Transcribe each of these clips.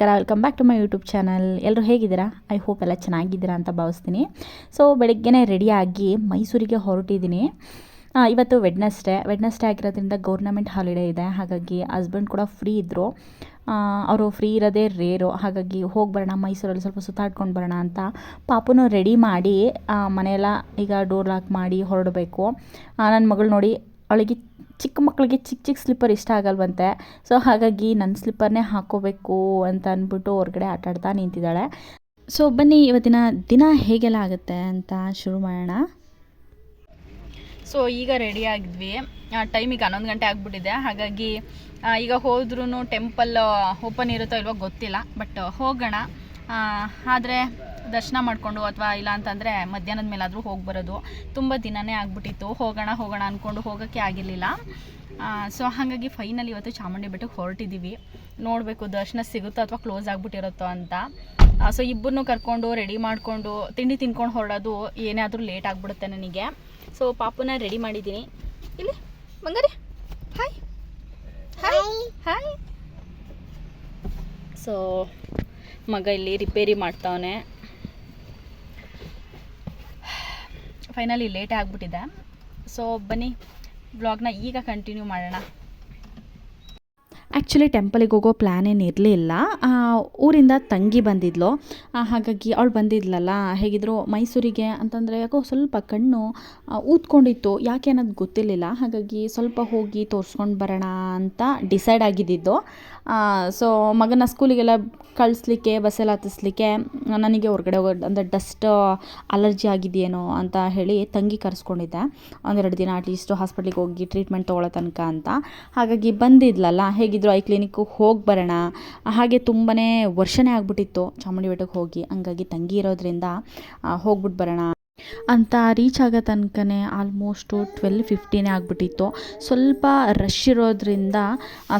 ನಮಸ್ಕಾರ. Welcome back to my YouTube channel ಎಲ್ಲರೂ ಹೇಗಿದ್ದೀರಾ? ಐ ಹೋಪ್ ಎಲ್ಲ ಚೆನ್ನಾಗಿದ್ದೀರಾ ಅಂತ ಭಾವಿಸ್ತೀನಿ. ಸೊ ಬೆಳಗ್ಗೆನೇ ರೆಡಿಯಾಗಿ ಮೈಸೂರಿಗೆ ಹೊರಟಿದ್ದೀನಿ. ಇವತ್ತು ವೆಡ್ನೆಸ್ಡೇ ವೆಡ್ನಸ್ಡೇ ಆಗಿರೋದ್ರಿಂದ ಗೌರ್ನಮೆಂಟ್ ಹಾಲಿಡೇ ಇದೆ. ಹಾಗಾಗಿ ಹಸ್ಬೆಂಡ್ ಕೂಡ ಫ್ರೀ ಇದ್ದರು ಅವರು ಫ್ರೀ ಇರೋದೇ ರೇರು ಹಾಗಾಗಿ ಹೋಗಿ ಬರೋಣ, ಮೈಸೂರಲ್ಲಿ ಸ್ವಲ್ಪ ಸುತ್ತಾಡ್ಕೊಂಡು ಬರೋಣ ಅಂತ ಪಾಪುನೂ ರೆಡಿ ಮಾಡಿ ಮನೆಯೆಲ್ಲ ಈಗ ಡೋರ್ ಲಾಕ್ ಮಾಡಿ ಹೊರಡಬೇಕು. ನನ್ನ ಮಗಳು ನೋಡಿ, ಅವಳಿಗೆ ಚಿಕ್ಕ ಮಕ್ಕಳಿಗೆ ಚಿಕ್ಕ ಚಿಕ್ಕ ಸ್ಲಿಪ್ಪರ್ ಇಷ್ಟ ಆಗಲ್ವಂತೆ. ಸೊ ಹಾಗಾಗಿ ನನ್ನ ಸ್ಲಿಪ್ಪರ್ನೇ ಹಾಕೋಬೇಕು ಅಂತ ಅಂದ್ಬಿಟ್ಟು ಹೊರಗಡೆ ಆಟಾಡ್ತಾ ನಿಂತಿದ್ದಾಳೆ. ಸೊ ಬನ್ನಿ ಇವತ್ತಿನ ದಿನ ಹೇಗೆಲ್ಲ ಆಗುತ್ತೆ ಅಂತ ಶುರು ಮಾಡೋಣ. ಸೊ ಈಗ ರೆಡಿ ಆಗಿದ್ವಿ. ಟೈಮಿಗೆ ಹನ್ನೊಂದು ಗಂಟೆ ಆಗಿಬಿಟ್ಟಿದೆ. ಹಾಗಾಗಿ ಈಗ ಹೋದ್ರೂ ಟೆಂಪಲ್ ಓಪನ್ ಇರುತ್ತೋ ಇಲ್ವೋ ಗೊತ್ತಿಲ್ಲ. ಬಟ್ ಹೋಗೋಣ. ಆದರೆ ದರ್ಶನ ಮಾಡಿಕೊಂಡು ಅಥವಾ ಇಲ್ಲ ಅಂತಂದರೆ ಮಧ್ಯಾಹ್ನದ ಮೇಲಾದರೂ ಹೋಗಿ ಬರೋದು. ತುಂಬ ದಿನನೇ ಆಗ್ಬಿಟ್ಟಿತ್ತು. ಹೋಗೋಣ ಹೋಗೋಣ ಅಂದ್ಕೊಂಡು ಹೋಗೋಕ್ಕೆ ಆಗಿರಲಿಲ್ಲ. ಸೊ ಹಾಗಾಗಿ ಫೈನಲ್ ಇವತ್ತು ಚಾಮುಂಡಿ ಬೆಟ್ಟಕ್ಕೆ ಹೊರಟಿದ್ದೀವಿ ನೋಡಬೇಕು ದರ್ಶನ ಸಿಗುತ್ತೋ ಅಥವಾ ಕ್ಲೋಸ್ ಆಗಿಬಿಟ್ಟಿರುತ್ತೋ ಅಂತ. ಸೊ ಇಬ್ಬರನ್ನೂ ಕರ್ಕೊಂಡು ರೆಡಿ ಮಾಡಿಕೊಂಡು ತಿಂಡಿ ತಿನ್ಕೊಂಡು ಹೊರಡೋದು ಏನೇ ಆದರೂ ಲೇಟ್ ಆಗಿಬಿಡುತ್ತೆ ನನಗೆ. ಸೊ ಪಾಪುನ ರೆಡಿ ಮಾಡಿದ್ದೀನಿ. ಇಲ್ಲಿ ಬಂಗಾರಿ ಹಾಯ್ ಹಾಯ್ ಹಾಯ್ ಸೊ ಮಗ ಇಲ್ಲಿ ರಿಪೇರಿ ಮಾಡ್ತಾವನೆ. ಫೈನಲಿ ಲೇಟೇ ಆಗಿಬಿಟ್ಟಿದೆ. ಸೊ ಬನ್ನಿ ಬ್ಲಾಗ್ನ ಈಗ ಕಂಟಿನ್ಯೂ ಮಾಡೋಣ. ಆ್ಯಕ್ಚುಲಿ ಟೆಂಪಲಿಗೆ ಹೋಗೋ ಪ್ಲ್ಯಾನ್ ಏನು ಇರಲಿಲ್ಲ ಊರಿಂದ ತಂಗಿ ಬಂದಿದ್ಲು. ಹಾಗಾಗಿ ಅವಳು ಬಂದಿದ್ಲಲ್ಲ, ಹೇಗಿದ್ರು ಮೈಸೂರಿಗೆ ಅಂತಂದರೆ, ಯಾಕೋ ಸ್ವಲ್ಪ ಕಣ್ಣು ಊದ್ಕೊಂಡಿತ್ತು. ಯಾಕೆ ಅನ್ನೋದು ಗೊತ್ತಿರಲಿಲ್ಲ. ಹಾಗಾಗಿ ಸ್ವಲ್ಪ ಹೋಗಿ ತೋರಿಸ್ಕೊಂಡು ಬರೋಣ ಅಂತ ಡಿಸೈಡ್ ಆಗಿದ್ದಿದ್ದು. ಸೊ ಮಗನ ಸ್ಕೂಲಿಗೆಲ್ಲ ಕಳಿಸ್ಲಿಕ್ಕೆ ಬಸ್ಸೆಲ್ಲ ಹತ್ತಿಸ್ಲಿಕ್ಕೆ, ನನಗೆ ಹೊರಗಡೆ ಹೋಗೋ, ಅಂದರೆ ಡಸ್ಟ್ ಅಲರ್ಜಿ ಆಗಿದೆಯೇನೋ ಅಂತ ಹೇಳಿ ತಂಗಿ ಕರೆಸ್ಕೊಂಡಿದ್ದೆ. ಒಂದೆರಡು ದಿನ ಅಟ್ಲೀಸ್ಟ್ ಹಾಸ್ಪಿಟ್ಲಿಗೆ ಹೋಗಿ ಟ್ರೀಟ್ಮೆಂಟ್ ತೊಗೊಳ್ಳೋ ತನಕ ಅಂತ. ಹಾಗಾಗಿ ಬಂದಿದ್ಲಲ್ಲ, ಹೇಗಿದ್ರು ಐ ಕ್ಲಿನಿಕ್ಕು ಹೋಗಿ ಬರೋಣ. ಹಾಗೆ ತುಂಬಾ ವರ್ಷನೇ ಆಗ್ಬಿಟ್ಟಿತ್ತು ಚಾಮುಂಡಿ ಬೆಟ್ಟಕ್ಕೆ ಹೋಗಿ. ಹಂಗಾಗಿ ತಂಗಿ ಇರೋದ್ರಿಂದ ಹೋಗ್ಬಿಟ್ಟು ಬರೋಣ. ಅಂತ ರೀಚ್ ಆಗೋ ತನಕನೇ ಆಲ್ಮೋಸ್ಟು ಟ್ವೆಲ್ ಫಿಫ್ಟಿನೇ ಆಗಿಬಿಟ್ಟಿತ್ತು. ಸ್ವಲ್ಪ ರಶ್ ಇರೋದ್ರಿಂದ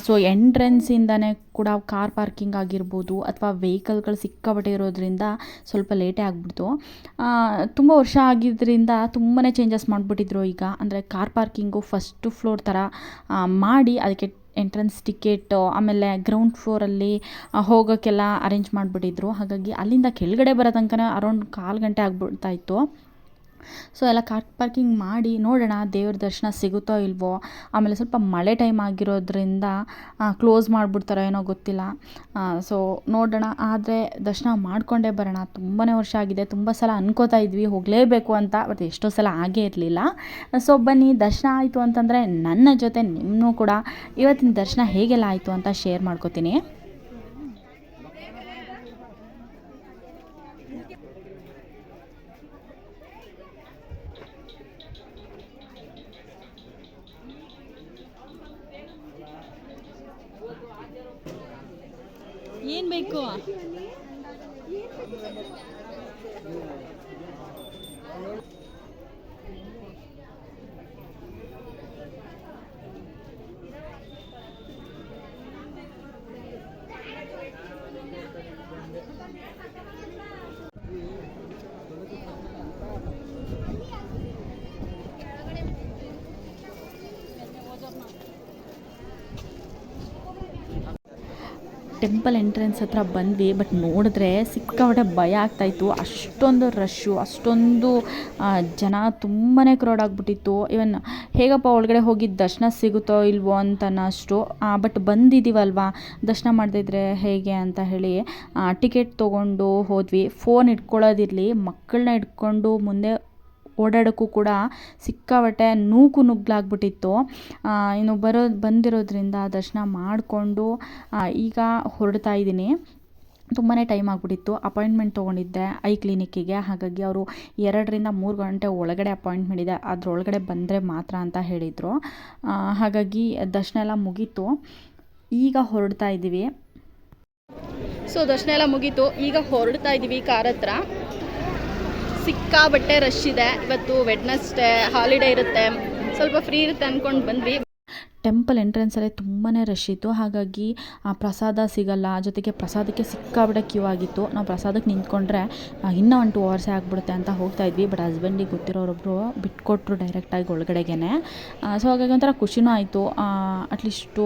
ಸೊ ಎಂಟ್ರೆನ್ಸಿಂದನೇ ಕೂಡ ಕಾರ್ ಪಾರ್ಕಿಂಗ್ ಆಗಿರ್ಬೋದು ಅಥವಾ ವೆಹಿಕಲ್ಗಳು ಸಿಕ್ಕಾಬಟ್ಟೆ ಇರೋದ್ರಿಂದ ಸ್ವಲ್ಪ ಲೇಟೇ ಆಗಿಬಿಡ್ತು. ತುಂಬ ವರ್ಷ ಆಗಿದ್ದರಿಂದ ತುಂಬಾ ಚೇಂಜಸ್ ಮಾಡಿಬಿಟ್ಟಿದ್ರು ಈಗ. ಅಂದರೆ ಕಾರ್ ಪಾರ್ಕಿಂಗು ಫಸ್ಟ್ ಫ್ಲೋರ್ ಥರ ಮಾಡಿ ಅದಕ್ಕೆ ಎಂಟ್ರೆನ್ಸ್ ಟಿಕೆಟ್ ಆಮೇಲೆ ಗ್ರೌಂಡ್ ಫ್ಲೋರಲ್ಲಿ ಹೋಗೋಕ್ಕೆಲ್ಲ ಅರೇಂಜ್ ಮಾಡಿಬಿಟ್ಟಿದ್ರು. ಹಾಗಾಗಿ ಅಲ್ಲಿಂದ ಕೆಳಗಡೆ ಬರೋ ತನಕ ಅರೌಂಡ್ ಕಾಲು ಗಂಟೆ ಆಗ್ಬಿಡ್ತಾ ಇತ್ತು. ಸೊ ಎಲ್ಲ ಕಾರ್ ಪಾರ್ಕಿಂಗ್ ಮಾಡಿ ನೋಡೋಣ ದೇವ್ರ ದರ್ಶನ ಸಿಗುತ್ತೋ ಇಲ್ವೋ. ಆಮೇಲೆ ಸ್ವಲ್ಪ ಮಳೆ ಟೈಮ್ ಆಗಿರೋದ್ರಿಂದ ಕ್ಲೋಸ್ ಮಾಡಿಬಿಡ್ತಾರೋ ಏನೋ ಗೊತ್ತಿಲ್ಲ. ಸೊ ನೋಡೋಣ. ಆದರೆ ದರ್ಶನ ಮಾಡಿಕೊಂಡೇ ಬರೋಣ. ತುಂಬಾ ವರ್ಷ ಆಗಿದೆ. ತುಂಬ ಸಲ ಅನ್ಕೋತಾ ಇದ್ವಿ, ಹೋಗಲೇಬೇಕು ಅಂತ, ಬಟ್ ಎಷ್ಟೋ ಸಲ ಆಗೇ ಇರಲಿಲ್ಲ. ಸೊ ಬನ್ನಿ, ದರ್ಶನ ಆಯಿತು ಅಂತಂದರೆ ನನ್ನ ಜೊತೆ ನಿಮ್ಮನ್ನೂ ಕೂಡ ಇವತ್ತಿನ ದರ್ಶನ ಹೇಗೆಲ್ಲ ಆಯಿತು ಅಂತ ಶೇರ್ ಮಾಡ್ಕೋತೀನಿ. ಏನು ಬೇಕು ಟೆಂಪಲ್ ಎಂಟ್ರೆನ್ಸ್ ಹತ್ರ ಬಂದ್ವಿ, ಬಟ್ ನೋಡಿದ್ರೆ ಸಿಕ್ಕಾಪಟ್ಟೆ ಭಯ ಆಗ್ತಾಯಿತ್ತು. ಅಷ್ಟೊಂದು ರಶ್ಶು ಅಷ್ಟೊಂದು ಜನ ತುಂಬಾ ಕ್ರೌಡ್ ಆಗಿಬಿಟ್ಟಿತ್ತು. ಇವನ್ ಹೇಗಪ್ಪ ಒಳಗಡೆ ಹೋಗಿ ದರ್ಶನ ಸಿಗುತ್ತೋ ಇಲ್ವೋ ಅಂತ ಅನ್ನೋಷ್ಟು ಬಟ್ ಬಂದಿದ್ದೀವಲ್ವಾ ದರ್ಶನ ಮಾಡದಿದ್ರೆ ಹೇಗೆ ಅಂತ ಹೇಳಿ ಟಿಕೆಟ್ ತೊಗೊಂಡು ಹೋದ್ವಿ. ಫೋನ್ ಇಟ್ಕೊಳ್ಳೋದಿರಲಿ, ಮಕ್ಕಳನ್ನ ಇಟ್ಕೊಂಡು ಮುಂದೆ ಓಡಾಡೋಕ್ಕೂ ಕೂಡ ಸಿಕ್ಕಾಪಟ್ಟೆ ನೂಕು ನುಗ್ಲಾಗ್ಬಿಟ್ಟಿತ್ತು ಇನ್ನು ಬರೋ, ಬಂದಿರೋದ್ರಿಂದ ದರ್ಶನ ಮಾಡಿಕೊಂಡು ಈಗ ಹೊರಡ್ತಾ ಇದ್ದೀನಿ. ತುಂಬಾ ಟೈಮ್ ಆಗಿಬಿಟ್ಟಿತ್ತು. ಅಪಾಯಿಂಟ್ಮೆಂಟ್ ತೊಗೊಂಡಿದ್ದೆ ಐ ಕ್ಲಿನಿಕ್ಕಿಗೆ. ಹಾಗಾಗಿ ಅವರು ಎರಡರಿಂದ ಮೂರು ಗಂಟೆ ಒಳಗಡೆ ಅಪಾಯಿಂಟ್ಮೆಂಟ್ ಇದೆ. ಅದರೊಳಗಡೆ ಬಂದರೆ ಮಾತ್ರ ಅಂತ ಹೇಳಿದರು. ಹಾಗಾಗಿ ದರ್ಶನ ಎಲ್ಲ ಮುಗೀತು. ಈಗ ಹೊರಡ್ತಾ ಇದ್ದೀವಿ. ಸೊ, ದರ್ಶನ ಎಲ್ಲ ಮುಗೀತು. ಈಗ ಹೊರಡ್ತಾ ಇದ್ದೀವಿ ಕಾರ್ ಹತ್ರ. ಸಿಕ್ಕಾಬಟ್ಟೆ ರಶ್ ಇದೆ. ಇವತ್ತು ವೆಡ್ನಸ್ಡೇ ಹಾಲಿಡೇ ಇರುತ್ತೆ. ಸ್ವಲ್ಪ ಫ್ರೀ ಇರುತ್ತೆ ಅಂದ್ಕೊಂಡು ಬಂದ್ವಿ. ಟೆಂಪಲ್ ಎಂಟ್ರೆನ್ಸಲ್ಲೇ ತುಂಬಾ ರಶ್ ಇತ್ತು. ಹಾಗಾಗಿ ಆ ಪ್ರಸಾದ ಸಿಗಲ್ಲ. ಜೊತೆಗೆ ಪ್ರಸಾದಕ್ಕೆ ಸಿಕ್ಕಾಬಿಟ್ಟೆ ಕ್ಯೂ ಆಗಿತ್ತು. ನಾವು ಪ್ರಸಾದಕ್ಕೆ ನಿಂತ್ಕೊಂಡ್ರೆ ಇನ್ನೂ ಒಂದು ಟೂ ಅವರ್ಸೇ ಆಗಿಬಿಡುತ್ತೆ ಅಂತ ಹೋಗ್ತಾ ಇದ್ವಿ. ಬಟ್ ಹಸ್ಬೆಂಡಿಗೆ ಗೊತ್ತಿರೋರೊಬ್ಬರು ಬಿಟ್ಕೊಟ್ರು ಡೈರೆಕ್ಟಾಗಿ ಒಳಗಡೆಗೆ ಸೊ ಹಾಗಾಗಿ ಒಂಥರ ಖುಷಿನೂ ಆಯಿತು. ಅಟ್ಲೀಸ್ಟು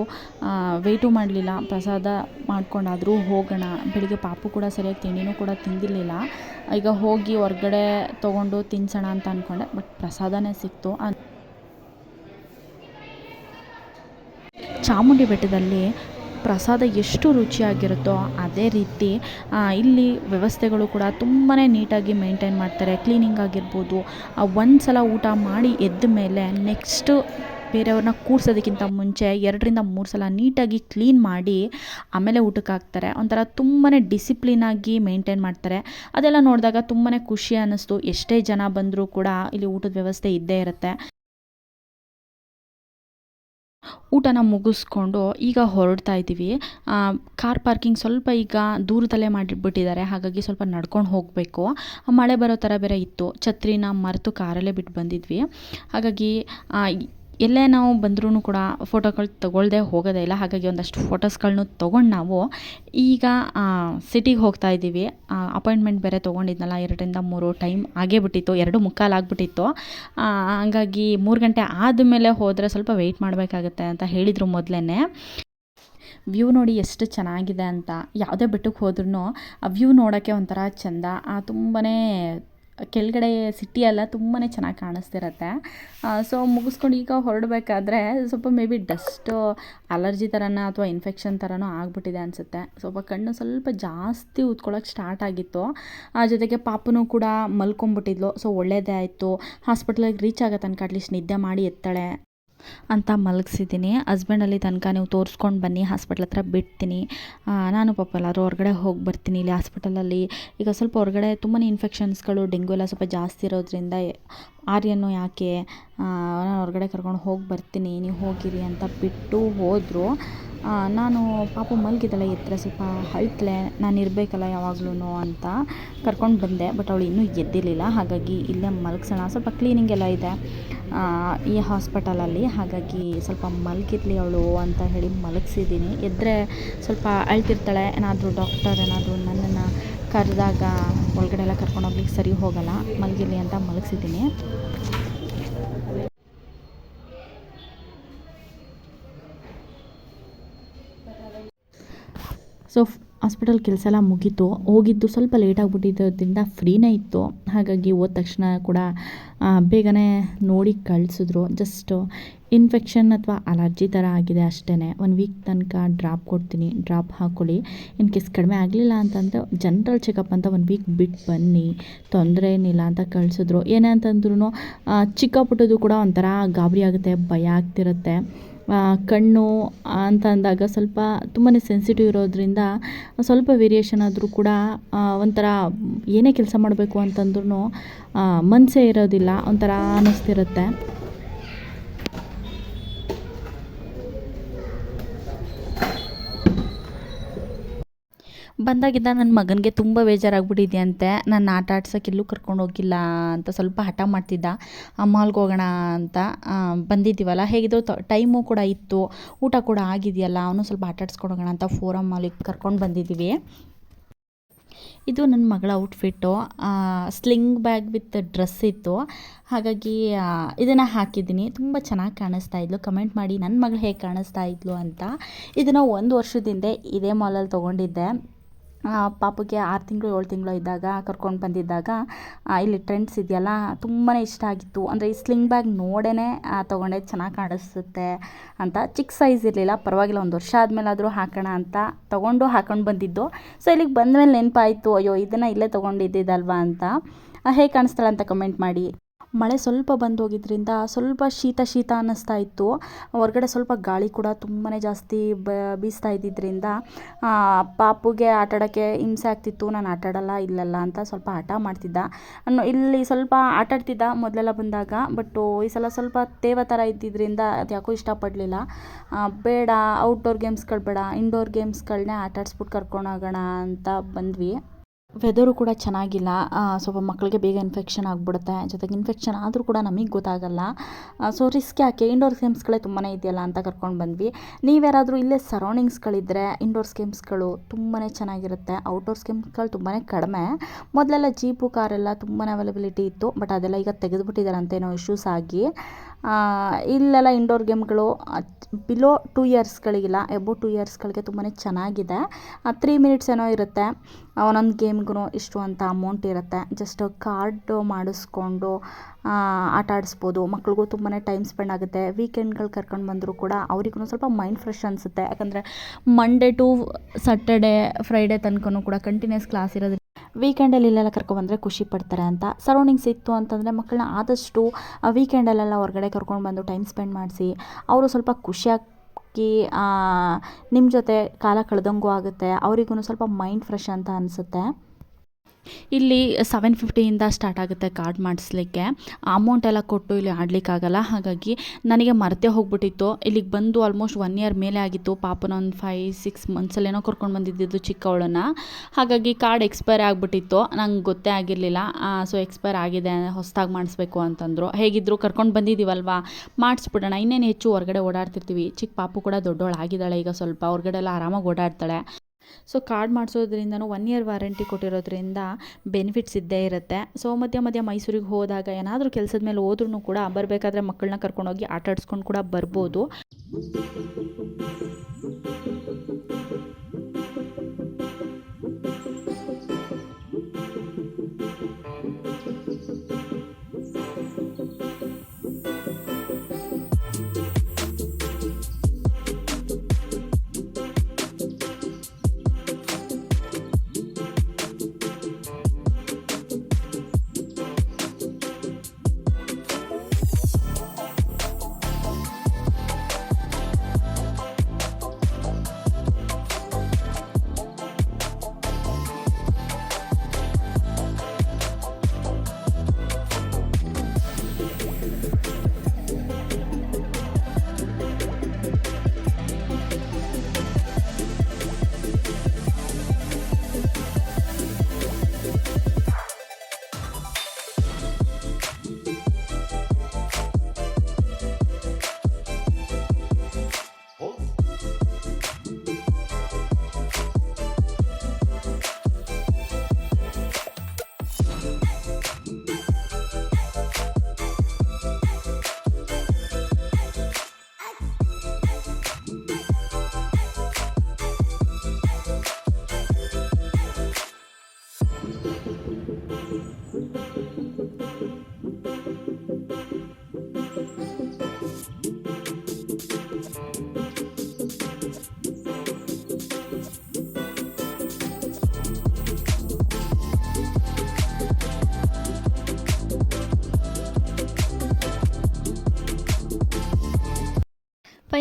ವೆಯ್ಟು ಮಾಡಲಿಲ್ಲ. ಪ್ರಸಾದ ಮಾಡ್ಕೊಂಡಾದರೂ ಹೋಗೋಣ. ಬೆಳಿಗ್ಗೆ ಪಾಪು ಕೂಡ ಸರಿಯಾಗಿ ತಿಂಡಿನೂ ಕೂಡ ತಿಂದಿರಲಿಲ್ಲ. ಈಗ ಹೋಗಿ ಹೊರಗಡೆ ತೊಗೊಂಡು ತಿನ್ಸೋಣ ಅಂತ ಅಂದ್ಕೊಂಡೆ ಬಟ್ ಪ್ರಸಾದನೇ ಸಿಕ್ತು. ಚಾಮುಂಡಿ ಬೆಟ್ಟದಲ್ಲಿ ಪ್ರಸಾದ ಎಷ್ಟು ರುಚಿಯಾಗಿರುತ್ತೋ ಅದೇ ರೀತಿ ಇಲ್ಲಿ ವ್ಯವಸ್ಥೆಗಳು ಕೂಡ ತುಂಬಾ ನೀಟಾಗಿ ಮೇಂಟೈನ್ ಮಾಡ್ತಾರೆ ಕ್ಲೀನಿಂಗ್ ಆಗಿರ್ಬೋದು. ಒಂದು ಸಲ ಊಟ ಮಾಡಿ ಎದ್ದ ಮೇಲೆ ನೆಕ್ಸ್ಟು ಬೇರೆಯವ್ರನ್ನ ಕೂರ್ಸೋದಕ್ಕಿಂತ ಮುಂಚೆ ಎರಡರಿಂದ ಮೂರು ಸಲ ನೀಟಾಗಿ ಕ್ಲೀನ್ ಮಾಡಿ ಆಮೇಲೆ ಊಟಕ್ಕೆ ಹಾಕ್ತಾರೆ. ಒಂಥರ ತುಂಬಾ ಡಿಸಿಪ್ಲಿನಾಗಿ ಮೇಂಟೈನ್ ಮಾಡ್ತಾರೆ. ಅದೆಲ್ಲ ನೋಡಿದಾಗ ತುಂಬಾ ಖುಷಿ ಅನ್ನಿಸ್ತು. ಎಷ್ಟೇ ಜನ ಬಂದರೂ ಕೂಡ ಇಲ್ಲಿ ಊಟದ ವ್ಯವಸ್ಥೆ ಇದ್ದೇ ಇರುತ್ತೆ. ಊಟನ ಮುಗಿಸ್ಕೊಂಡು ಈಗ ಹೊರಡ್ತಾ ಇದ್ದೀವಿ. ಕಾರ್ ಪಾರ್ಕಿಂಗ್ ಸ್ವಲ್ಪ ಈಗ ದೂರದಲ್ಲೇ ಮಾಡಿಬಿಟ್ಟಿದ್ದಾರೆ. ಹಾಗಾಗಿ ಸ್ವಲ್ಪ ನಡ್ಕೊಂಡು ಹೋಗಬೇಕು. ಮಳೆ ಬರೋ ಥರ ಬೇರೆ ಇತ್ತು. ಛತ್ರಿನ ಮರೆತು ಕಾರಲ್ಲೇ ಬಿಟ್ಟು ಬಂದಿದ್ವಿ ಹಾಗಾಗಿ ಎಲ್ಲೇ ನಾವು ಬಂದ್ರೂ ಕೂಡ ಫೋಟೋಗಳು ತೊಗೊಳ್ದೆ ಹೋಗೋದೇ ಇಲ್ಲ. ಹಾಗಾಗಿ ಒಂದಷ್ಟು ಫೋಟೋಸ್ಗಳನ್ನೂ ತೊಗೊಂಡು ನಾವು ಈಗ ಸಿಟಿಗೆ ಹೋಗ್ತಾ ಇದ್ದೀವಿ. ಅಪಾಯಿಂಟ್ಮೆಂಟ್ ಬೇರೆ ತೊಗೊಂಡಿದ್ನಲ್ಲ, ಎರಡರಿಂದ ಮೂರು ಟೈಮ್ ಆಗೇ ಬಿಟ್ಟಿತ್ತು. ಎರಡು ಮುಕ್ಕಾಲು ಆಗಿಬಿಟ್ಟಿತ್ತು. ಹಂಗಾಗಿ ಮೂರು ಗಂಟೆ ಆದಮೇಲೆ ಹೋದರೆ ಸ್ವಲ್ಪ ವೆಯ್ಟ್ ಮಾಡಬೇಕಾಗತ್ತೆ ಅಂತ ಹೇಳಿದರು ಮೊದಲೇ ವ್ಯೂ ನೋಡಿ ಎಷ್ಟು ಚೆನ್ನಾಗಿದೆ ಅಂತ. ಯಾವುದೇ ಬೆಟ್ಟಕ್ಕೆ ಹೋದ್ರೂ ಆ ವ್ಯೂ ನೋಡೋಕ್ಕೆ ಒಂಥರ ಚೆಂದ. ತುಂಬಾ ಕೆಳಗಡೆ ಸಿಟಿ ಎಲ್ಲ ತುಂಬಾ ಚೆನ್ನಾಗಿ ಕಾಣಿಸ್ತಿರತ್ತೆ. ಸೊ ಮುಗಿಸ್ಕೊಂಡು ಈಗ ಹೊರಡಬೇಕಾದ್ರೆ ಸ್ವಲ್ಪ ಮೇ ಬಿ ಡಸ್ಟು ಅಲರ್ಜಿ ಥರನ ಅಥವಾ ಇನ್ಫೆಕ್ಷನ್ ಥರನೋ ಆಗಿಬಿಟ್ಟಿದೆ ಅನಿಸುತ್ತೆ. ಸ್ವಲ್ಪ ಕಣ್ಣು ಸ್ವಲ್ಪ ಜಾಸ್ತಿ ಉತ್ಕೊಳ್ಳೋಕೆ ಸ್ಟಾರ್ಟ್ ಆಗಿತ್ತು. ಆ, ಜೊತೆಗೆ ಪಾಪನೂ ಕೂಡ ಮಲ್ಕೊಂಬಿಟ್ಟಿದ್ಲು ಸೊ ಒಳ್ಳೇದೇ ಆಯಿತು. ಹಾಸ್ಪಿಟ್ಲಿಗೆ ರೀಚ್ ಆಗೋ ತನಕ ನಿದ್ದೆ ಮಾಡಿ ಎತ್ತಾಳೆ. ಅಂತ ಮಲಗಿಸಿದ್ದೀನಿ. ಹಸ್ಬೆಂಡಲ್ಲಿ ತನಕ ನೀವು ತೋರಿಸ್ಕೊಂಡು ಬನ್ನಿ ಹಾಸ್ಪಿಟ್ಲ್ ಹತ್ರ ಬಿಡ್ತೀನಿ. ನಾನು ಪಾಪ ಎಲ್ಲಾದರೂ ಹೊರಗಡೆ ಹೋಗಿ ಬರ್ತೀನಿ ಇಲ್ಲಿ ಹಾಸ್ಪಿಟಲಲ್ಲಿ ಈಗ ಸ್ವಲ್ಪ ಹೊರಗಡೆ ತುಂಬಾ ಇನ್ಫೆಕ್ಷನ್ಸ್ಗಳು ಡೆಂಗು ಎಲ್ಲ ಸ್ವಲ್ಪ ಜಾಸ್ತಿ ಇರೋದ್ರಿಂದ ಆರ್ಯನ್ನು ಯಾಕೆ ನಾನು ಹೊರಗಡೆ ಕರ್ಕೊಂಡು ಹೋಗಿ ಬರ್ತೀನಿ, ನೀವು ಹೋಗಿರಿ ಅಂತ ಬಿಟ್ಟು ಹೋದರು. ನಾನು ಪಾಪ ಮಲಗಿದ್ದಾಳೆ, ಎತ್ತರ ಸ್ವಲ್ಪ ಅಳ್ತಲೆ ನಾನು ಇರಬೇಕಲ್ಲ ಯಾವಾಗ್ಲೂ ಅಂತ ಕರ್ಕೊಂಡು ಬಂದೆ ಬಟ್ ಅವಳು ಇನ್ನೂ ಎದ್ದಿರಲಿಲ್ಲ. ಹಾಗಾಗಿ ಇಲ್ಲೇ ಮಲಗ್ಸೋಣ. ಸ್ವಲ್ಪ ಕ್ಲೀನಿಂಗ್ ಎಲ್ಲ ಇದೆ. ಈ ಹಾಸ್ಪಿಟಲಲ್ಲಿ. ಹಾಗಾಗಿ ಸ್ವಲ್ಪ ಮಲಗಿರಲಿ ಅವಳು ಅಂತ ಹೇಳಿ ಮಲಗಿಸಿದ್ದೀನಿ. ಎದ್ದರೆ ಸ್ವಲ್ಪ ಅಳ್ತಿರ್ತಾಳೆ, ಏನಾದರೂ ಡಾಕ್ಟರ್ ಏನಾದರೂ ನನ್ನನ್ನು ಕರೆದಾಗ ಒಳಗಡೆ ಎಲ್ಲ ಕರ್ಕೊಂಡು ಹೋಗ್ಲಿಕ್ಕೆ ಸರಿ ಹೋಗಲ್ಲ. ಮಲಗಿರಲಿ ಅಂತ ಮಲಗಿಸಿದ್ದೀನಿ. ಸೊ ಹಾಸ್ಪಿಟಲ್ ಕೆಲಸ ಎಲ್ಲ ಮುಗೀತು. ಹೋಗಿದ್ದು ಸ್ವಲ್ಪ ಲೇಟ್ ಆಗಿಬಿಟ್ಟಿದ್ದರಿಂದ ಫ್ರೀನೇ ಇತ್ತು. ಹಾಗಾಗಿ ಹೋದ ತಕ್ಷಣ ಕೂಡ ಬೇಗನೆ ನೋಡಿ ಕಳಿಸಿದ್ರು. ಜಸ್ಟ್ ಇನ್ಫೆಕ್ಷನ್ ಅಥವಾ ಅಲರ್ಜಿ ಥರ ಆಗಿದೆ ಅಷ್ಟೇ ಒನ್ ವೀಕ್ ತನಕ ಡ್ರಾಪ್ ಕೊಡ್ತೀನಿ. ಡ್ರಾಪ್ ಹಾಕ್ಕೊಳ್ಳಿ ಇನ್ ಕೇಸ್ ಕಡಿಮೆ ಆಗಲಿಲ್ಲ ಅಂತಂದರೆ ಜನ್ರಲ್ ಚೆಕಪ್ ಅಂತ ಒಂದು ವೀಕ್ ಬಿಟ್ಟು ಬನ್ನಿ. ತೊಂದರೆ ಏನಿಲ್ಲ ಅಂತ ಕಳಿಸಿದ್ರು. ಏನೇ ಅಂತಂದ್ರೂ ಚಿಕ್ಕ ಕೂಡ ಒಂಥರ ಗಾಬರಿ ಆಗುತ್ತೆ. ಭಯ ಆಗ್ತಿರುತ್ತೆ. ಕಣ್ಣು ಅಂತ ಅಂದಾಗ ಸ್ವಲ್ಪ ತುಂಬಾ ಸೆನ್ಸಿಟಿವ್ ಇರೋದರಿಂದ ಸ್ವಲ್ಪ ವೇರಿಯೇಷನ್ ಆದರೂ ಕೂಡ ಒಂಥರ ಏನೇ ಕೆಲಸ ಮಾಡಬೇಕು ಅಂತಂದ್ರೂ ಮನಸ್ಸೇ ಇರೋದಿಲ್ಲ, ಒಂಥರ ಅನ್ನಿಸ್ತಿರುತ್ತೆ. ಬಂದಾಗಿಂದ ನನ್ನ ಮಗನಿಗೆ ತುಂಬ ಬೇಜಾರಾಗ್ಬಿಟ್ಟಿದೆಯಂತೆ. ನಾನು ಆಟ ಆಡ್ಸೋಕೆ ಎಲ್ಲೂ ಕರ್ಕೊಂಡು ಹೋಗಿಲ್ಲ ಅಂತ ಸ್ವಲ್ಪ ಹಠ ಮಾಡ್ತಿದ್ದ. ಮಾಲ್ಗೆ ಹೋಗೋಣ ಅಂತ ಬಂದಿದ್ದೀವಲ್ಲ ಹೇಗಿದ್ರು ಟೈಮು ಕೂಡ ಇತ್ತು. ಊಟ ಕೂಡ ಆಗಿದೆಯಲ್ಲ, ಅವನು ಸ್ವಲ್ಪ ಆಟ ಆಡ್ಸ್ಕೊಂಡು ಹೋಗೋಣ ಅಂತ ಫೋರಮ್ ಮಾಲಿಗೆ ಕರ್ಕೊಂಡು ಬಂದಿದ್ದೀವಿ. ಇದು ನನ್ನ ಮಗಳ outfit. Sling bag with dress ಇತ್ತು. ಹಾಗಾಗಿ ಇದನ್ನು ಹಾಕಿದ್ದೀನಿ. ತುಂಬ ಚೆನ್ನಾಗಿ ಕಾಣಿಸ್ತಾ ಇದ್ಲು. ಕಮೆಂಟ್ ಮಾಡಿ ನನ್ನ ಮಗಳು ಹೇಗೆ ಕಾಣಿಸ್ತಾ ಇದ್ಲು ಅಂತ. ಇದನ್ನು ಒಂದು ವರ್ಷದಿಂದೆ ಇದೇ ಮಾಲಲ್ಲಿ ತೊಗೊಂಡಿದ್ದೆ. ಪಾಪುಗೆ ಆರು ತಿಂಗಳು, ಏಳು ತಿಂಗಳು ಇದ್ದಾಗ, ಕರ್ಕೊಂಡು ಬಂದಿದ್ದಾಗ ಇಲ್ಲಿ ಟ್ರೆಂಡ್ಸ್ ಇದೆಯಲ್ಲ ತುಂಬಾ ಇಷ್ಟ ಆಗಿತ್ತು. ಅಂದರೆ ಈ ಸ್ಲಿಂಗ್ ಬ್ಯಾಗ್ ನೋಡೇ ತೊಗೊಂಡೆ, ಚೆನ್ನಾಗಿ ಕಾಣಿಸುತ್ತೆ ಅಂತ. ಚಿಕ್ಕ ಸೈಜ್ ಇರಲಿಲ್ಲ, ಪರವಾಗಿಲ್ಲ, ಒಂದು ವರ್ಷ ಆದಮೇಲಾದರೂ ಹಾಕೋಣ ಅಂತ ತೊಗೊಂಡು ಹಾಕೊಂಡು ಬಂದಿದ್ದು. ಸೊ ಇಲ್ಲಿಗೆ ಬಂದಮೇಲೆ ನೆನಪಾಯಿತು, ಅಯ್ಯೋ, ಇದನ್ನು ಇಲ್ಲೇ ತೊಗೊಂಡಿದ್ದಿದ್ದಲ್ವಾ ಅಂತ. ಹೇಗೆ ಕಾಣಿಸ್ತಾಳೆ ಅಂತ ಕಮೆಂಟ್ ಮಾಡಿ. ಮಳೆ ಸ್ವಲ್ಪ ಬಂದೋಗಿದ್ದರಿಂದ ಸ್ವಲ್ಪ ಶೀತ ಶೀತ ಅನ್ನಿಸ್ತಾ ಇತ್ತು. ಹೊರಗಡೆ ಸ್ವಲ್ಪ ಗಾಳಿ ಕೂಡ ತುಂಬಾ ಜಾಸ್ತಿ ಬೀಸ್ತಾ ಇದ್ದಿದ್ದರಿಂದ ಪಾಪುಗೆ ಆಟಾಡೋಕ್ಕೆ ಹಿಂಸೆ ಆಗ್ತಿತ್ತು. ನಾನು ಆಟಾಡಲ್ಲ ಇಲ್ಲಲ್ಲ ಅಂತ ಸ್ವಲ್ಪ ಆಟ ಮಾಡ್ತಿದ್ದ. ಅನ್ನು, ಇಲ್ಲಿ ಸ್ವಲ್ಪ ಆಟಾಡ್ತಿದ್ದ ಮೊದಲೆಲ್ಲ ಬಂದಾಗ ಬಟ್ಟು ಈ ಸಲ ಸ್ವಲ್ಪ ತೇವ ಥರ ಇದ್ದಿದ್ದರಿಂದ ಅದು ಯಾಕೋ ಇಷ್ಟಪಡಲಿಲ್ಲ. ಬೇಡ ಔಟ್ಡೋರ್ ಗೇಮ್ಸ್ಗಳು ಬೇಡ ಇಂಡೋರ್ ಗೇಮ್ಸ್ಗಳನ್ನೇ ಆಟಾಡ್ಸ್ಬಿಟ್ಟು ಕರ್ಕೊಂಡೋಗೋಣ ಅಂತ ಬಂದ್ವಿ. ವೆದರು ಕೂಡ ಚೆನ್ನಾಗಿಲ್ಲ. ಸ್ವಲ್ಪ ಮಕ್ಕಳಿಗೆ ಬೇಗ ಇನ್ಫೆಕ್ಷನ್ ಆಗಿಬಿಡುತ್ತೆ. ಜೊತೆಗೆ ಇನ್ಫೆಕ್ಷನ್ ಆದರೂ ಕೂಡ ನಮಗೆ ಗೊತ್ತಾಗಲ್ಲ. ಸೊ ರಿಸ್ಕ್ ಯಾಕೆ? ಇಂಡೋರ್ ಗೇಮ್ಸ್ಗಳೇ ತುಂಬಾ ಇದೆಯಲ್ಲ ಅಂತ ಕರ್ಕೊಂಡು ಬಂದ್ವಿ. ನೀವ್ಯಾರಾದರೂ ಇಲ್ಲೇ ಸರೌಂಡಿಂಗ್ಸ್ಗಳಿದ್ದರೆ ಇಂಡೋರ್ಸ್ ಗೇಮ್ಸ್ಗಳು ತುಂಬಾ ಚೆನ್ನಾಗಿರುತ್ತೆ. ಔಟ್ಡೋರ್ಸ್ ಗೇಮ್ಸ್ಗಳು ತುಂಬಾ ಕಡಿಮೆ. ಮೊದಲೆಲ್ಲ ಜೀಪು ಕಾರೆಲ್ಲ ತುಂಬಾ ಅವೈಲಬಿಲಿಟಿ ಇತ್ತು. ಬಟ್ ಅದೆಲ್ಲ ಈಗ ತೆಗೆದುಬಿಟ್ಟಿದ್ದಾರೆ ಅಂತೇನೋ ಇಶ್ಯೂಸ್ ಆಗಿ. ಇಲ್ಲೆಲ್ಲ ಇಂಡೋರ್ ಗೇಮ್ಗಳು ಬಿಲೋ ಟೂ ಇಯರ್ಸ್ಗಳಿಗಿಲ್ಲ ಎಬೋ ಟೂ ಇಯರ್ಸ್ಗಳಿಗೆ ತುಂಬಾ ಚೆನ್ನಾಗಿದೆ. ತ್ರೀ ಮಿನಿಟ್ಸ್ ಏನೋ ಇರುತ್ತೆ. ಒಂದೊಂದು ಗೇಮ್ಗೂ ಇಷ್ಟು ಅಂತ ಅಮೌಂಟ್ ಇರುತ್ತೆ. ಜಸ್ಟ್ ಕಾರ್ಡ್ ಮಾಡಿಸ್ಕೊಂಡು ಆಟ ಆಡಿಸ್ಬೋದು. ಮಕ್ಳಿಗೂ ತುಂಬಾ ಟೈಮ್ ಸ್ಪೆಂಡ್ ಆಗುತ್ತೆ. ವೀಕೆಂಡ್ಗಳು ಕರ್ಕೊಂಡು ಬಂದರೂ ಕೂಡ ಅವ್ರಿಗೂ ಸ್ವಲ್ಪ ಮೈಂಡ್ ಫ್ರೆಶ್ ಅನಿಸುತ್ತೆ. ಯಾಕಂದರೆ ಮಂಡೇ ಟು ಸಟರ್ಡೇ ಫ್ರೈಡೇ ತನಕನೂ ಕೂಡ ಕಂಟಿನ್ಯೂಸ್ ಕ್ಲಾಸ್ ಇರೋದ್ರಿಂದ ವೀಕೆಂಡಲ್ಲಿ ಇಲ್ಲೆಲ್ಲ ಕರ್ಕೊಂಡ್ಬಂದರೆ ಖುಷಿ ಪಡ್ತಾರೆ ಅಂತ. ಸರೌಂಡಿಂಗ್ಸ್ ಇತ್ತು ಅಂತಂದರೆ ಮಕ್ಕಳನ್ನ ಆದಷ್ಟು ವೀಕೆಂಡಲ್ಲೆಲ್ಲ ಹೊರಗಡೆ ಕರ್ಕೊಂಡು ಬಂದು ಟೈಮ್ ಸ್ಪೆಂಡ್ ಮಾಡಿಸಿ, ಅವರು ಸ್ವಲ್ಪ ಖುಷಿಯಾಗಿ ನಿಮ್ಮ ಜೊತೆ ಕಾಲ ಕಳೆದಂಗೂ ಆಗುತ್ತೆ ಅವರಿಗೂ ಸ್ವಲ್ಪ ಮೈಂಡ್ ಫ್ರೆಶ್ ಅಂತ ಅನಿಸುತ್ತೆ. ಇಲ್ಲಿ ಸೆವೆನ್ ಫಿಫ್ಟಿಯಿಂದ ಸ್ಟಾರ್ಟ್ ಆಗುತ್ತೆ ಕಾರ್ಡ್ ಮಾಡಿಸ್ಲಿಕ್ಕೆ. ಅಮೌಂಟ್ ಎಲ್ಲ ಕೊಟ್ಟು ಇಲ್ಲಿ ಆಡಲಿಕ್ಕಾಗಲ್ಲ. ಹಾಗಾಗಿ ನನಗೆ ಮರೆತೇ ಹೋಗ್ಬಿಟ್ಟಿತ್ತು. ಇಲ್ಲಿಗೆ ಬಂದು ಆಲ್ಮೋಸ್ಟ್ ಒನ್ ಇಯರ್ ಮೇಲೆ ಆಗಿತ್ತು. ಪಾಪನ ಒಂದು ಫೈವ್ ಸಿಕ್ಸ್ ಮಂತ್ಸಲ್ಲೇನೋ ಕರ್ಕೊಂಡು ಬಂದಿದ್ದಿದ್ದು ಚಿಕ್ಕವಳನ್ನ. ಹಾಗಾಗಿ ಕಾರ್ಡ್ ಎಕ್ಸ್ಪೈರ್ ಆಗಿಬಿಟ್ಟಿತ್ತು. ನಂಗೆ ಗೊತ್ತೇ ಆಗಿರಲಿಲ್ಲ. ಸೊ ಎಕ್ಸ್ಪೈರ್ ಆಗಿದೆ, ಹೊಸದಾಗಿ ಮಾಡಿಸ್ಬೇಕು ಅಂತಂದರು. ಹೇಗಿದ್ರು ಕರ್ಕೊಂಡು ಬಂದಿದ್ದೀವಲ್ವಾ ಮಾಡಿಸ್ಬಿಡೋಣ. ಇನ್ನೇನು ಹೆಚ್ಚು ಹೊರಗಡೆ ಓಡಾಡ್ತಿರ್ತೀವಿ. ಚಿಕ್ಕ ಪಾಪು ಕೂಡ ದೊಡ್ಡವಳಾಗಿದ್ದಾಳೆ ಈಗ ಸ್ವಲ್ಪ. ಹೊರಗಡೆ ಎಲ್ಲ ಆರಾಮಾಗಿ ಓಡಾಡ್ತಾಳೆ. ಸೊ ಕಾರ್ಡ್ ಮಾಡಿಸೋದ್ರಿಂದನೂ ಒನ್ ಇಯರ್ ವಾರಂಟಿ ಕೊಟ್ಟಿರೋದ್ರಿಂದ ಬೆನಿಫಿಟ್ಸ್ ಇದ್ದೇ ಇರುತ್ತೆ. ಸೊ ಮಧ್ಯ ಮಧ್ಯ ಮೈಸೂರಿಗೆ ಹೋದಾಗ ಏನಾದರೂ ಕೆಲಸದ ಮೇಲೆ ಹೋದ್ರೂ ಕೂಡ ಬರಬೇಕಾದ್ರೆ ಮಕ್ಕಳನ್ನ ಕರ್ಕೊಂಡೋಗಿ ಹೋಗಿ ಆಡಿಸ್ಕೊಂಡು ಕೂಡ ಬರ್ಬೋದು.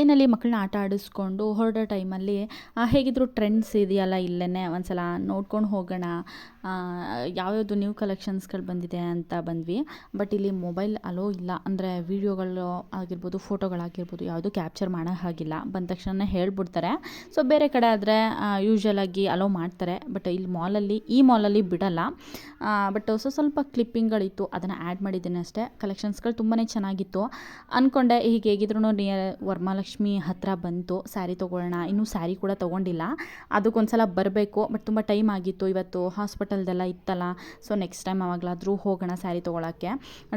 ಫೈನಲಿ ಮಕ್ಕಳನ್ನ ಆಟ ಆಡಿಸ್ಕೊಂಡು ಹೊರಡೋ ಟೈಮಲ್ಲಿ ಹೇಗಿದ್ರು ಟ್ರೆಂಡ್ಸ್ ಇದೆಯಲ್ಲ ಇಲ್ಲೇ ಒಂದು ಸಲ ನೋಡ್ಕೊಂಡು ಹೋಗೋಣ ಯಾವ್ಯಾವುದು ನ್ಯೂ ಕಲೆಕ್ಷನ್ಸ್ಗಳು ಬಂದಿದೆ ಅಂತ ಬಂದ್ವಿ. ಬಟ್ ಇಲ್ಲಿ ಮೊಬೈಲ್ ಅಲೋ ಇಲ್ಲ. ಅಂದರೆ ವೀಡಿಯೋಗಳು ಆಗಿರ್ಬೋದು ಫೋಟೋಗಳಾಗಿರ್ಬೋದು ಯಾವುದು ಕ್ಯಾಪ್ಚರ್ ಮಾಡೋ ಹಾಗಿಲ್ಲ. ಬಂದ ತಕ್ಷಣ ಹೇಳ್ಬಿಡ್ತಾರೆ. ಸೊ ಬೇರೆ ಕಡೆ ಆದರೆ ಯೂಶ್ವಲಾಗಿ ಅಲೋ ಮಾಡ್ತಾರೆ. ಬಟ್ ಇಲ್ಲಿ ಮಾಲಲ್ಲಿ ಈ ಮಾಲಲ್ಲಿ ಬಿಡಲ್ಲ. ಬಟ್ ಹೊಸ ಸ್ವಲ್ಪ ಕ್ಲಿಪ್ಪಿಂಗ್ಗಳಿತ್ತು ಅದನ್ನು ಆ್ಯಡ್ ಮಾಡಿದ್ದೀನಿ ಅಷ್ಟೇ. ಕಲೆಕ್ಷನ್ಸ್ಗಳು ತುಂಬಾ ಚೆನ್ನಾಗಿತ್ತು. ಅಂದ್ಕೊಂಡೆ ಈಗ ಹೇಗಿದ್ರು ನಿಯರ್ ವರಮಹಾಲಕ್ಷ್ಮಿ ಹತ್ತಿರ ಬಂತು. ಸ್ಯಾರಿ ತೊಗೊಳ್ಳೋಣ. ಇನ್ನೂ ಸ್ಯಾರಿ ಕೂಡ ತೊಗೊಂಡಿಲ್ಲ. ಅದಕ್ಕೊಂದ್ಸಲ ಬರಬೇಕು. ಬಟ್ ತುಂಬ ಟೈಮ್ ಆಗಿತ್ತು. ಇವತ್ತು ಹಾಸ್ಪಿಟಲ್ದೆಲ್ಲ ಇತ್ತಲ್ಲ ಸೊ ನೆಕ್ಸ್ಟ್ ಟೈಮ್ ಅವಾಗಲಾದರೂ ಹೋಗೋಣ ಸ್ಯಾರಿ ತೊಗೊಳಕ್ಕೆ.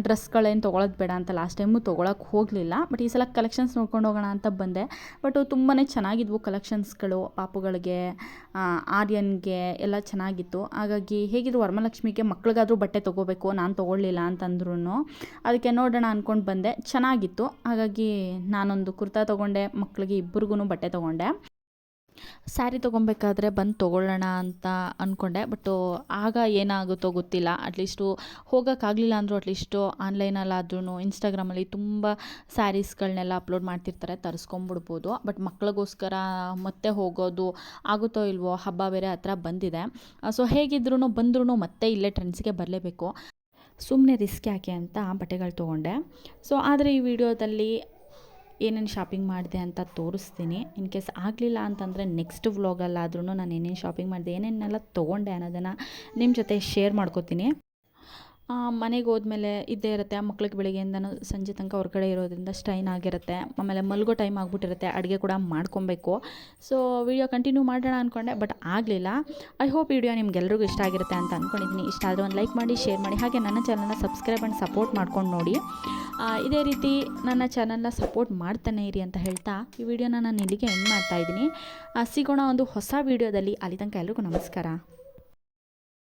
ಡ್ರೆಸ್ಗಳೇನು ತೊಗೊಳೋದು ಬೇಡ ಅಂತ ಲಾಸ್ಟ್ ಟೈಮು ತೊಗೊಳಕ್ಕೆ ಹೋಗಲಿಲ್ಲ ಬಟ್ ಈ ಸಲ ಕಲೆಕ್ಷನ್ಸ್ ನೋಡ್ಕೊಂಡು ಹೋಗೋಣ ಅಂತ ಬಂದೆ. ಬಟ್ ತುಂಬಾ ಚೆನ್ನಾಗಿದ್ವು ಕಲೆಕ್ಷನ್ಸ್ಗಳು ಪಾಪುಗಳಿಗೆ ಆರ್ಯನ್ಗೆ ಎಲ್ಲ ಚೆನ್ನಾಗಿತ್ತು. ಹಾಗಾಗಿ ಹೇಗಿದ್ರು ವರಮಲಕ್ಷ್ಮಿಗೆ ಮಕ್ಳಿಗಾದರೂ ಬಟ್ಟೆ ತೊಗೋಬೇಕು, ನಾನು ತೊಗೊಳ್ಳಿಲ್ಲ ಅಂತಂದ್ರೂ ಅದಕ್ಕೆ ನೋಡೋಣ ಅಂದ್ಕೊಂಡು ಬಂದೆ. ಚೆನ್ನಾಗಿತ್ತು. ಹಾಗಾಗಿ ನಾನೊಂದು ಕುರ್ತಾ ತೊಗೊಂಡೆ ಮಕ್ಕಳಿಗೆ ಇಬ್ಬರಿಗೂ ಬಟ್ಟೆ ತೊಗೊಂಡೆ. ಸ್ಯಾರಿ ತೊಗೊಬೇಕಾದ್ರೆ ಬಂದು ತೊಗೊಳ್ಳೋಣ ಅಂತ ಅಂದ್ಕೊಂಡೆ ಬಟ್ಟು ಆಗ ಏನಾಗುತ್ತೋ ಗೊತ್ತಿಲ್ಲ. ಅಟ್ಲೀಸ್ಟು ಹೋಗೋಕ್ಕಾಗಲಿಲ್ಲ ಅಂದರೂ ಅಟ್ಲೀಸ್ಟು ಆನ್ಲೈನಲ್ಲಾದ್ರೂ ಇನ್ಸ್ಟಾಗ್ರಾಮಲ್ಲಿ ತುಂಬ ಸ್ಯಾರೀಸ್ಗಳನ್ನೆಲ್ಲ ಅಪ್ಲೋಡ್ ಮಾಡ್ತಿರ್ತಾರೆ, ತರಿಸ್ಕೊಂಬಿಡ್ಬೋದು. ಬಟ್ ಮಕ್ಳಿಗೋಸ್ಕರ ಮತ್ತೆ ಹೋಗೋದು ಆಗುತ್ತೋ ಇಲ್ವೋ ಹಬ್ಬ ಬೇರೆ ಹತ್ರ ಬಂದಿದೆ. ಸೊ ಹೇಗಿದ್ರೂ ಬಂದ್ರೂ ಮತ್ತೆ ಇಲ್ಲೇ ಟ್ರೆಂಡ್ಸ್ಗೆ ಬರಲೇಬೇಕು. ಸುಮ್ಮನೆ ರಿಸ್ಕ್ ಯಾಕೆ ಅಂತ ಬಟ್ಟೆಗಳು ತೊಗೊಂಡೆ. ಸೊ ಆದರೆ ಈ ವಿಡಿಯೋದಲ್ಲಿ ಏನೇನು ಶಾಪಿಂಗ್ ಮಾಡಿದೆ ಅಂತ ತೋರಿಸ್ತೀನಿ. ಇನ್ ಕೇಸ್ ಆಗಲಿಲ್ಲ ಅಂತಂದರೆ ನೆಕ್ಸ್ಟ್ ವ್ಲಾಗಲ್ಲಾದ್ರೂ ನಾನು ಏನೇನು ಶಾಪಿಂಗ್ ಮಾಡಿದೆ, ಏನೇನೆಲ್ಲ ತೊಗೊಂಡೆ ಅನ್ನೋದನ್ನು ನಿಮ್ಮ ಜೊತೆ ಶೇರ್ ಮಾಡ್ಕೋತೀನಿ. ಮನೆಗೆ ಹೋದ್ಮೇಲೆ ಇದ್ದೇ ಇರುತ್ತೆ, ಆ ಮಕ್ಳಿಗೆ ಬೆಳಿಗ್ಗೆಯಿಂದನೂ ಸಂಜೆ ತನಕ ಹೊರಗಡೆ ಇರೋದ್ರಿಂದ ಸ್ಟ್ರೈನ್ ಆಗಿರುತ್ತೆ, ಆಮೇಲೆ ಮಲ್ಗೋ ಟೈಮ್ ಆಗಿಬಿಟ್ಟಿರುತ್ತೆ, ಅಡುಗೆ ಕೂಡ ಮಾಡ್ಕೊಬೇಕು. ಸೊ ವಿಡಿಯೋ ಕಂಟಿನ್ಯೂ ಮಾಡೋಣ ಅಂದ್ಕೊಂಡೆ ಬಟ್ ಆಗಲಿಲ್ಲ. ಐ ಹೋಪ್ ವಿಡಿಯೋ ನಿಮ್ಗೆಲ್ರಿಗೂ ಇಷ್ಟ ಆಗಿರುತ್ತೆ ಅಂತ ಅಂದ್ಕೊಂಡಿದ್ದೀನಿ ಇಷ್ಟ ಆದರೆ ಒಂದು ಲೈಕ್ ಮಾಡಿ ಶೇರ್ ಮಾಡಿ, ಹಾಗೆ ನನ್ನ ಚಾನಲ್ನ ಸಬ್ಸ್ಕ್ರೈಬ್ ಆ್ಯಂಡ್ ಸಪೋರ್ಟ್ ಮಾಡ್ಕೊಂಡು ನೋಡಿ. ಇದೇ ರೀತಿ ನನ್ನ ಚಾನಲ್ನ ಸಪೋರ್ಟ್ ಮಾಡ್ತಾನೆ ಇರಿ ಅಂತ ಹೇಳ್ತಾ ಈ ವಿಡಿಯೋನ ನಾನು ಇಲ್ಲಿಗೆ ಎಂಡ್ ಮಾಡ್ತಾಯಿದ್ದೀನಿ ಸಿಗೋಣ ಒಂದು ಹೊಸ ವಿಡಿಯೋದಲ್ಲಿ ಅಲ್ಲಿ ತನಕ ಎಲ್ರಿಗೂ ನಮಸ್ಕಾರ.